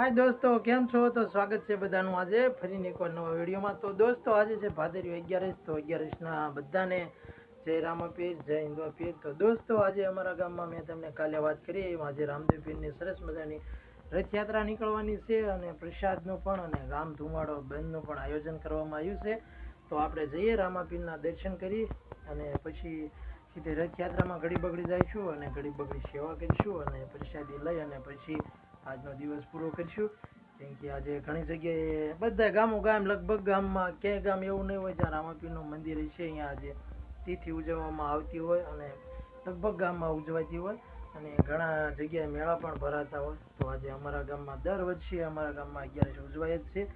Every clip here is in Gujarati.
હાય દોસ્તો, કેમ છો? તો સ્વાગત છે બધાનું આજે ફરીને એકવાર નવા વિડીયોમાં. તો દોસ્તો, આજે છે ભાદરવી અગિયારસ, તો અગિયારસના બધાને જય રામાપીર, જય હિન્દવા પીર તો દોસ્તો, આજે અમારા ગામમાં મેં તમને કાલે વાત કરી, એમાં આજે રામદેવ પીરની સરસ મજાની રથયાત્રા નીકળવાની છે અને પ્રસાદનું પણ અને ગામ ધુમાડો બંધનું પણ આયોજન કરવામાં આવ્યું છે. તો આપણે જઈએ રામાપીરના દર્શન કરી અને પછી સીધે રથયાત્રામાં ઘડી બગડી જઈશું અને ઘડી બગડી સેવા કરીશું અને પ્રસાદી લઈ અને પછી આજનો દિવસ પૂરો કરીશું. કેમ કે આજે ઘણી જગ્યાએ બધા ગામો ગામ, લગભગ ગામમાં ક્યાંય ગામ એવું નહીં હોય જ્યાં રામાપીરનું મંદિર છે, અહીંયા આજે તિથિ ઉજવવામાં આવતી હોય અને લગભગ ગામમાં ઉજવાતી હોય અને ઘણા જગ્યાએ મેળા પણ ભરાતા હોય. તો આજે અમારા ગામમાં દર વર્ષે અમારા ગામમાં અગિયારસ ઉજવાય જ છે.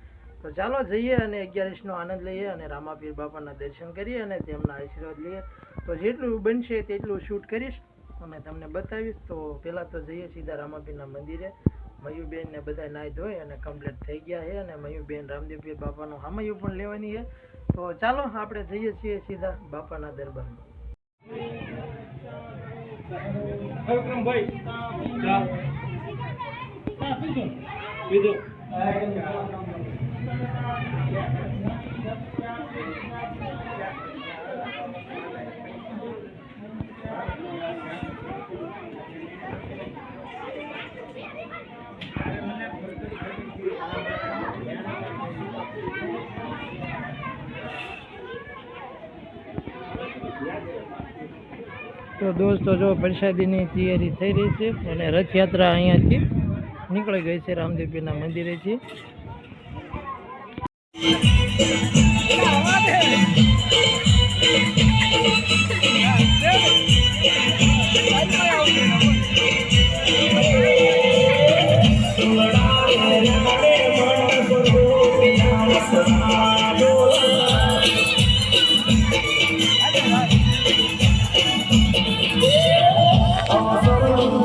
તો ચાલો જઈએ અને અગિયારસનો આનંદ લઈએ અને રામાપીર બાપાના દર્શન કરીએ અને તેમના આશીર્વાદ લઈએ. તો જેટલું બનશે તેટલું શૂટ કરીશ. અને તમને બતાવીશ. તો પહેલાં તો જઈએ સીધા રામાપીરના મંદિરે. મયુબેન ને બધા નાહી ધોઈ અને કમ્પ્લીટ થઈ ગયા છે અને મયુબેન રામદેવપીર બાપાનું હામયું પણ લેવાની છે. તો ચાલો, આપણે જઈએ છીએ સીધા બાપાના દરબારમાં. તો દોસ્તો, જો પ્રસાદીની તૈયારી થઈ રહી છે અને રથયાત્રા અહીંયાથી નીકળી ગઈ છે રામદેવપીરના મંદિરેથી.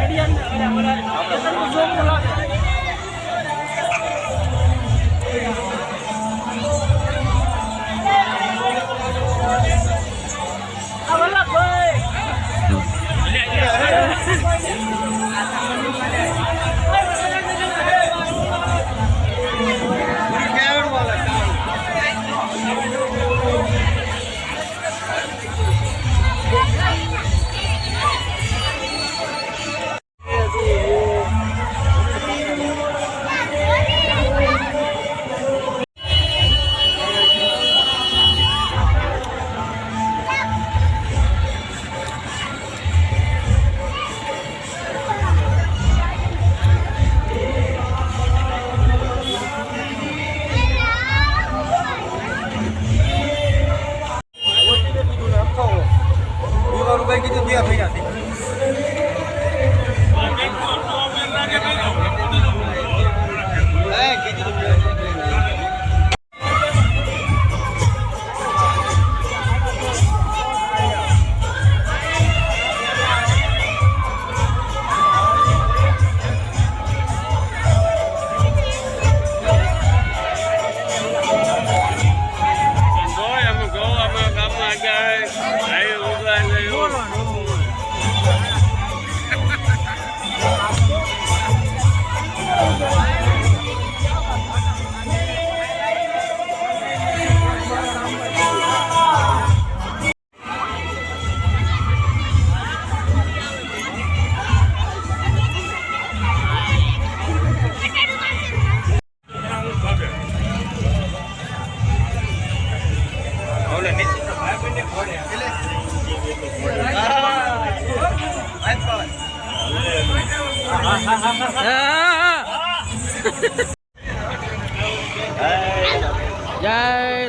છું હા હા હા હા. જય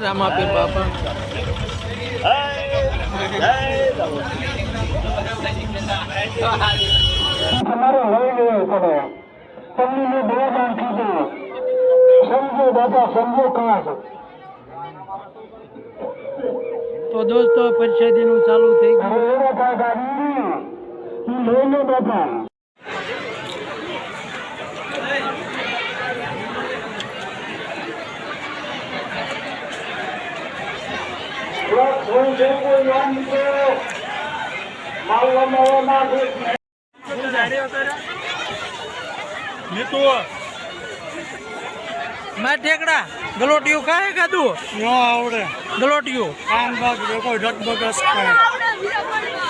રામાપીર બાપા. તમારે લઈ લેવો પડે તમને બહુમાન કીધું. સમજો દાદા સમજો કાં તો દોસ્તો પરિષદીનું ચાલુ થઈ ગયું. અરે માર ઠેકડા ગલોટિયું કાય કાધું ન આવડે. ગલોટિયું. કામ ભાગ કોઈ ડગબગસ ખાય.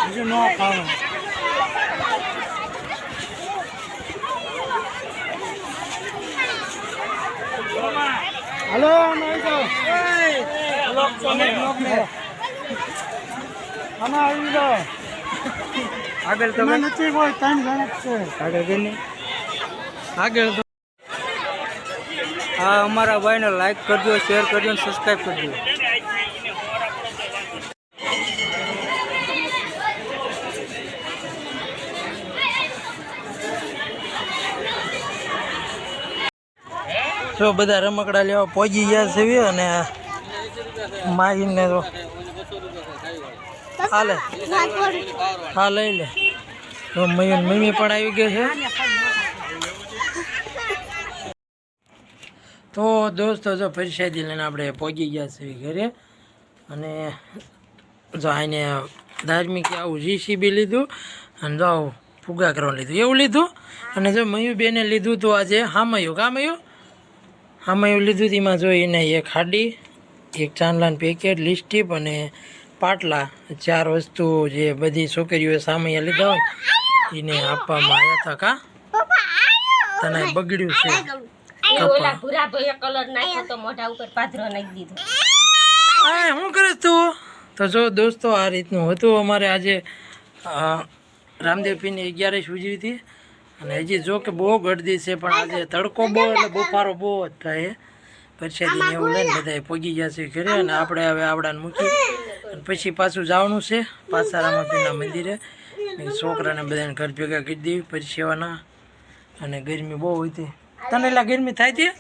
બીજું ન ખાવાનું. હલો નહીં તો આમાં આવી જાઓ આગળ તમે નથી કોઈ ત્રણ જણ જ છે. આગળ કે આગળ તો. આ અમારા ભાઈને લાઈક કરજો શેર કરજો અને સબસ્ક્રાઈબ કરજો. તો બધા રમકડા લેવા પહોંચી ગયા છે અને માહીને તો હાલે. હા લઈ લે. તો મયુર મમ્મી પણ આવી ગઈ છે. તો દોસ્તો, જો પરિષદી લઈને આપણે પહોંચી ગયા છીએ ઘરે. અને જો આને ધાર્મિક આવું જીસીબી લીધું અને જો આવું ફુગા કરવા લીધું. એવું લીધું? અને જો મયુબેને લીધું તો આજે હામયું. કામયું? હામયું લીધું તેમાં જો એને એક હાડી, એક ચાંદલાન પેકેટ લિસ્ટીપ અને પાટલા ચાર વસ્તુ જે બધી છોકરીઓએ સામે લીધા હોય એને આપવામાં આવ્યા હતા કા? તને બગડ્યું છે. ઓલા ભૂરા ભાઈએ કલર નાખ્યો તો મોઢા ઉપર પાથરો નાખી દીધો. હા શું કરે તું? તો જો દોસ્તો આ રીતનું હતું. અમારે આજે રામદેવપીની અગિયારસ ઉજવી હતી. અને હજી જો કે બહુ ગળદી છે પણ આજે તડકો બહુ એટલે બફારો બહુ જ થાય પરસાદી એવું લઈને બધા પગી ગયા છે ઘરે. અને આપણે હવે આવડાને મૂકી પછી પાછું જવાનું છે પાછા રામાપીના મંદિરે. છોકરાને બધાને ઘર ભેગા કરી દેવી પછી સેવાના. અને ગરમી બહુ હોય હતી. તને એલા ગરમી થાય હતી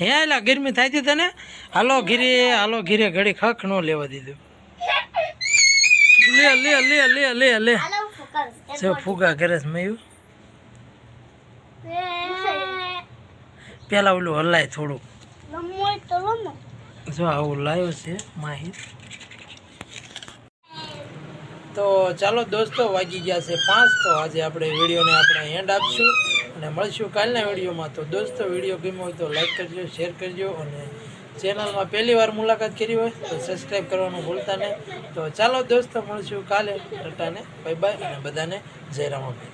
હે એલા ગરમી થાય હતી તને? હાલો ઘીરે હાલો ઘીરે ઘડી ખખ ન લેવા દીધું. લે લે લે લે લે લે. જો ફૂગા કરે છે મયું પેલા ઓલું હલાય થોડું જો આવું લાવ્યો છે માહિર. તો ચાલો દોસ્તો, વાગી ગયા છે પાંચ, તો આજે આપણે વિડીયોને આપણે એન્ડ આપશું અને મળશું કાલના વિડીયોમાં. તો દોસ્તો, વીડિયો ગમ્યો હોય તો લાઈક કરજો શેર કરજો અને ચેનલમાં પહેલી વાર મુલાકાત કરી હોય તો સબસ્ક્રાઈબ કરવાનું ભૂલતા નહીં. તો ચાલો દોસ્તો, મળશું કાલે. ટાટાને બાય બાય અને બધાને જય રામાભાઈ